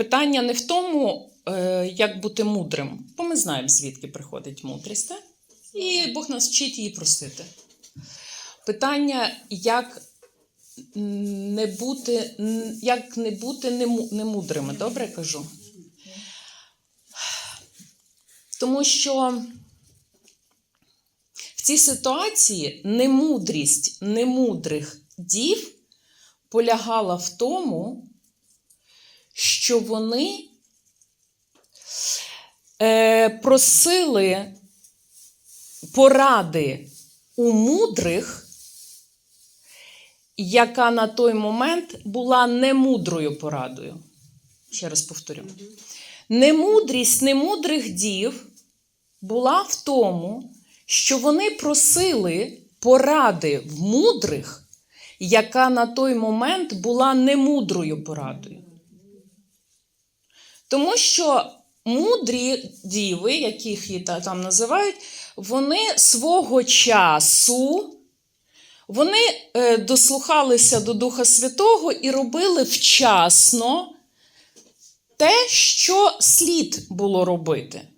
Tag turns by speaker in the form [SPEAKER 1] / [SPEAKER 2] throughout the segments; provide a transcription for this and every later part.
[SPEAKER 1] питання не в тому, е, як бути мудрим, бо ми знаємо, звідки приходить мудрість, так? і Бог нас вчить її просити. Питання, як не бути, як не бути немудрими, добре кажу? Тому що в цій ситуації немудрість немудрих дів полягала в тому, що вони е, просили поради у мудрих, яка на той момент була немудрою порадою. Ще раз повторю. Немудрість немудрих дів була в тому, що вони просили поради в мудрих, яка на той момент була немудрою порадою. Тому що мудрі діви, яких її там називають, вони свого часу вони е, дослухалися до Духа Святого і робили вчасно те, що слід було робити.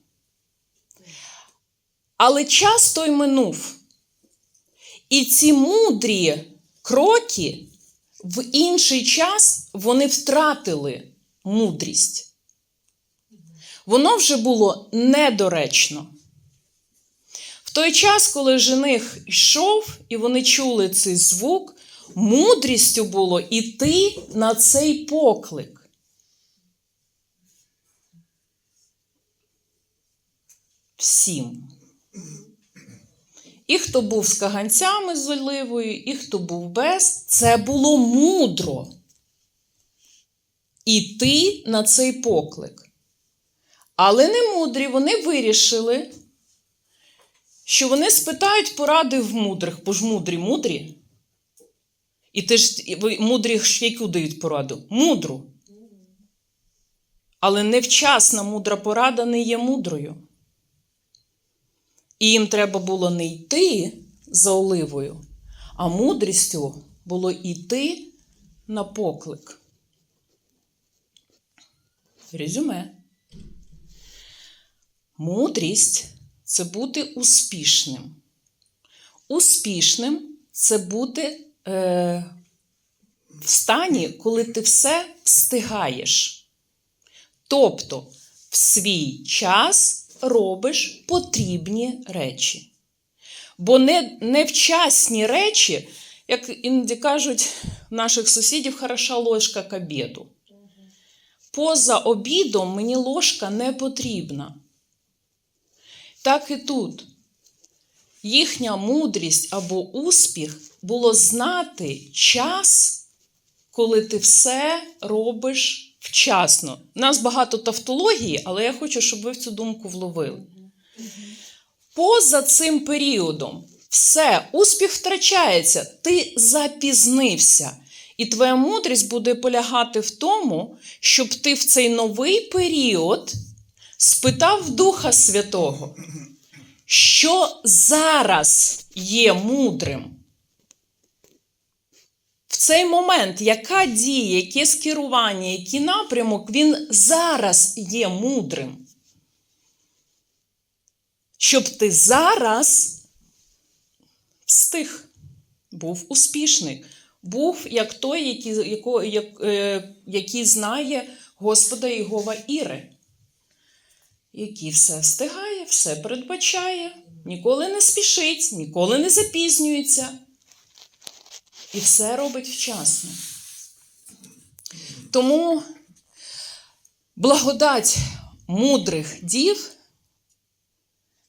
[SPEAKER 1] Але час той минув. І ці мудрі кроки в інший час вони втратили мудрість. Воно вже було недоречно. В той час, коли жених йшов, і вони чули цей звук, мудрістю було йти на цей поклик. Всім. І хто був з каганцями з оливою, і хто був без, це було мудро. Іти на цей поклик. Але не мудрі, вони вирішили, що вони спитають поради в мудрих, бо ж мудрі мудрі. І ти ж мудрі яку дають пораду? Мудру. Але невчасна мудра порада не є мудрою. І їм треба було не йти за оливою, а мудрістю було йти на поклик. Резюме. Мудрість це бути успішним. Успішним це бути е, в стані, коли ти все встигаєш. Тобто в свій час робиш потрібні речі. Бо не, невчасні речі, як іноді кажуть наших сусідів, хороша ложка к обіду. Поза обідом мені ложка не потрібна. Так і тут. Їхня мудрість або успіх було знати час, коли ти все робиш вчасно. У нас багато тавтології, але я хочу, щоб ви в цю думку вловили. Поза цим періодом все, успіх втрачається, ти запізнився. І твоя мудрість буде полягати в тому, щоб ти в цей новий період спитав Духа Святого, що зараз є мудрим. В цей момент, яка дія, яке скерування, який напрямок, він зараз є мудрим. Щоб ти зараз встиг, був успішний, був як той, який, е, який знає Господа Єгова Іри, який все встигає, все передбачає, ніколи не спішить, ніколи не запізнюється. І все робить вчасно. Тому благодать мудрих дів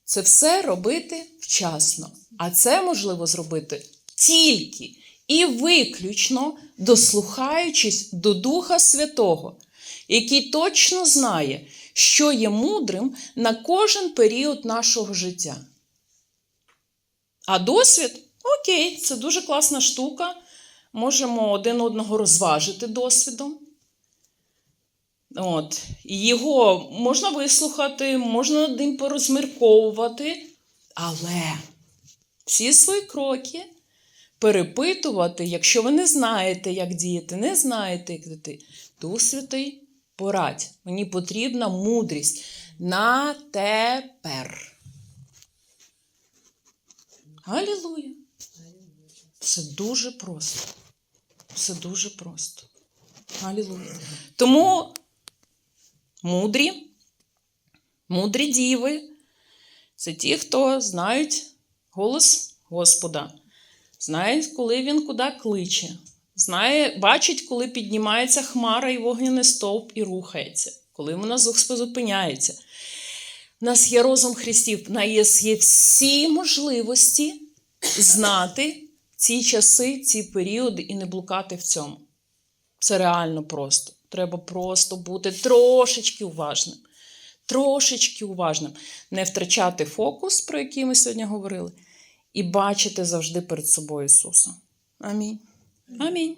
[SPEAKER 1] це все робити вчасно. А це можливо зробити тільки і виключно дослухаючись до Духа Святого, який точно знає, що є мудрим на кожен період нашого життя. А досвід окей, це дуже класна штука. Можемо один одного розважити досвідом. От. Його можна вислухати, можна над ним порозмірковувати, але всі свої кроки перепитувати, якщо ви не знаєте, як діяти, не знаєте, як діяти. Дух Святий Порадь. Мені потрібна мудрість на тепер. Алілуя. Все дуже просто. Все дуже просто. Алілуя. Тому мудрі, мудрі діви це ті, хто знають голос Господа, знають, коли він куди кличе, знає, бачить, коли піднімається хмара і вогняний стовп і рухається, коли вона зупиняється. У нас є розум Христів, в нас є всі можливості знати ці часи, ці періоди і не блукати в цьому. Це реально просто. Треба просто бути трошечки уважним. Трошечки уважним. Не втрачати фокус, про який ми сьогодні говорили, і бачити завжди перед собою Ісуса. Амінь. Амінь.